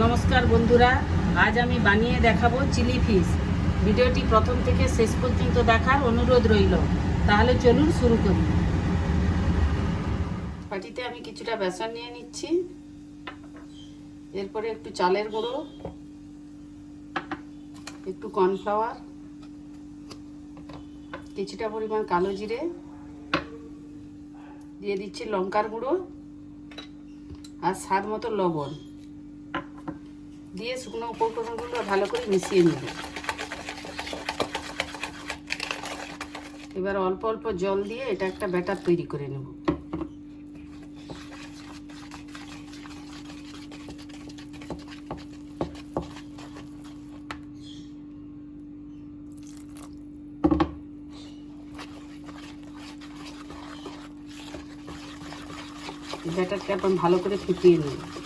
নমস্কার বন্ধুরা, আজ আমি বানিয়ে দেখাবো চিলি ফিশ। ভিডিওটি প্রথম থেকে শেষ পর্যন্ত দেখার অনুরোধ রইল। তাহলে চলুন শুরু করি। বাটিতে আমি কিছুটা বেসন নিয়ে নিচ্ছি। এরপরে একটু চালের গুঁড়ো, একটু কর্নফ্লাওয়ার, কিছুটা পরিমাণ কালো জিরে, দিয়ে দিচ্ছি লঙ্কার গুঁড়ো আর স্বাদ মতো লবণ। দিয়ে শুকনো উপকরণগুলো ভালো করে মিশিয়ে নেব। এবার অল্প অল্প জল দিয়ে এটা একটা ব্যাটার তৈরি করে নেব। ব্যাটারটা এখন ভালো করে ফুটিয়ে নেব।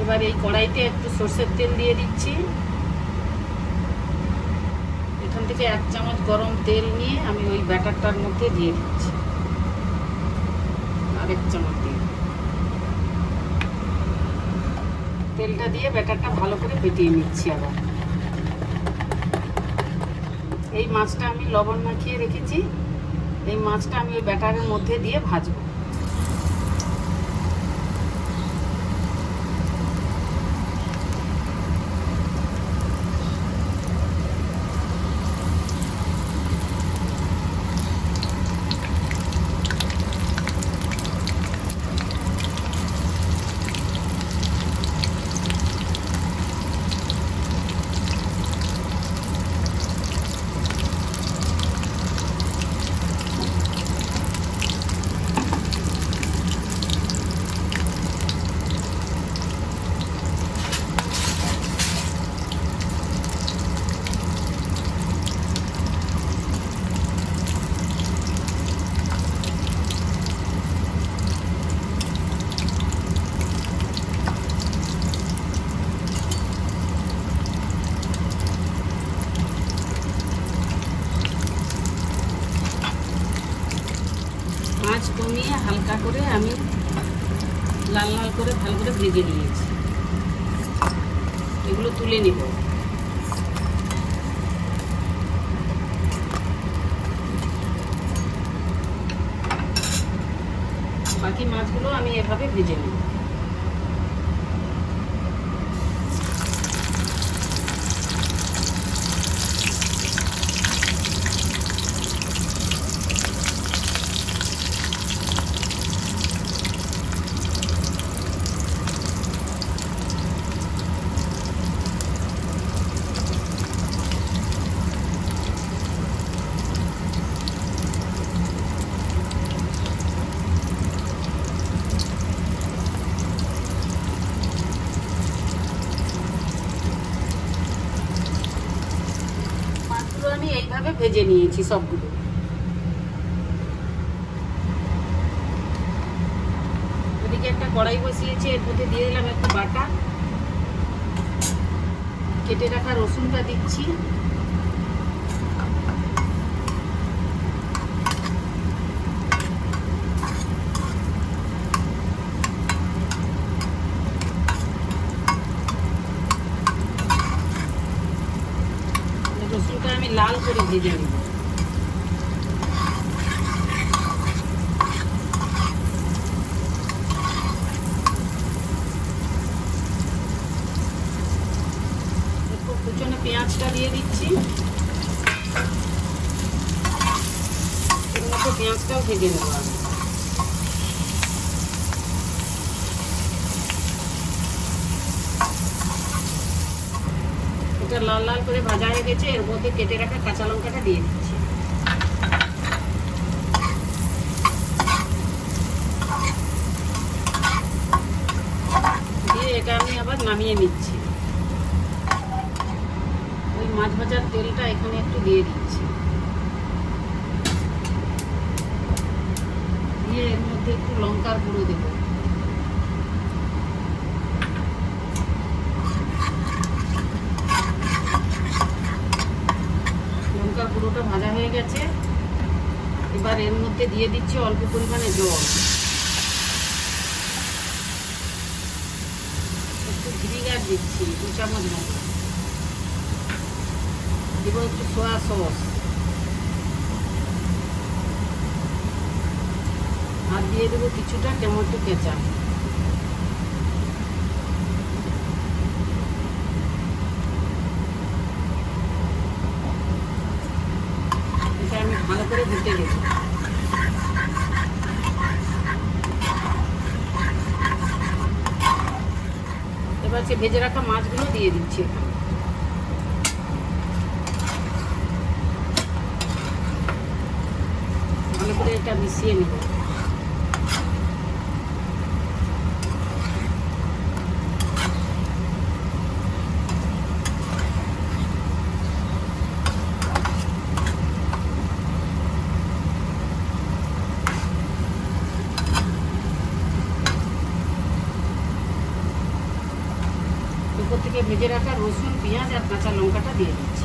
এবার এই কড়াইতে একটু সর্ষের তেল দিয়ে দিচ্ছি। এখান থেকে এক চামচ গরম তেল নিয়ে আমি ওই ব্যাটারটার মধ্যে দিয়ে দিচ্ছি। আরেক চামচ দিয়ে। তেলটা দিয়ে ব্যাটারটা ভালো করে ফেটিয়ে নিচ্ছি আবার। এই মাছটা আমি লবণ মাখিয়ে রেখেছি। এই মাছটা আমি ওই ব্যাটারের মধ্যে দিয়ে ভাজবো। করে আমি লাল লাল করে ভালো করে ভেজে নিয়েছি। এগুলো তুলে নিব। বাকি মাছগুলো আমি এভাবে ভেজে নেব মাছগুলো আমি এইভাবে ভেজে নিয়েছি সবগুলো। ওদিকে একটা কড়াই বসিয়েছি, এর মধ্যে দিয়ে দিলাম একটু বাটা। কেটে রাখা রসুনটা দিচ্ছি রসুনটা আমি লাল করে ভেজে নেব পেঁয়াজটা দিয়ে দিচ্ছি। পেঁয়াজটাও ভেজে নেব আমি এটা লাল লাল করে ভাজা হয়ে গেছে, এর মধ্যে কেটে রাখা কাঁচা লঙ্কাটা দিয়ে দিচ্ছি। দিয়ে এটা আমি আবার নামিয়ে নিচ্ছি। ওই মাছ ভাজার তেলটা এখানে একটু দিয়ে দিচ্ছি। দিয়ে এর মধ্যে একটু লঙ্কার গুঁড়ো দেবো। গুঁড়োটা ভাজা হয়ে গেছে। এবার এর মধ্যে দিয়ে দিচ্ছি অল্প পরিমাণে জল। একটু ভিনিগার দিচ্ছি, দু চামচ মতো। একটু সোয়া সস আর দিয়ে দেবো কিছুটা টমেটো কেঁচা এটা আমি ভালো গেছে এবার সে ভেজে রাখা মাছগুলো দিয়ে দিচ্ছি এখানে। ভালো করে এটা মিশিয়ে নেব। থেকে ভেজে রাখা রসুন, পেঁয়াজ আর কাঁচা লঙ্কাটা দিয়ে দিচ্ছি।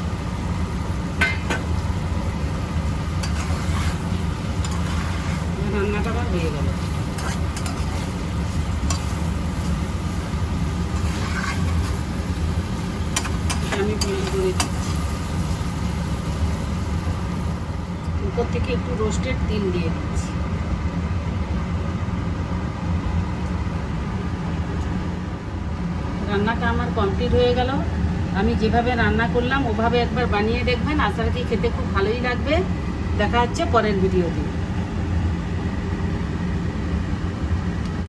রান্নাটা আমার হয়ে গেল। আমি উপর থেকে একটু রোস্টেড তিল দিয়ে দিচ্ছি। রান্নাটা আমার কমপ্লিট হয়ে গেল। আমি যেভাবে রান্না করলাম, ওভাবে একবার বানিয়ে দেখবেন। আশা রাখি খেতে খুব ভালোই লাগবে। দেখা হচ্ছে পরের ভিডিওতে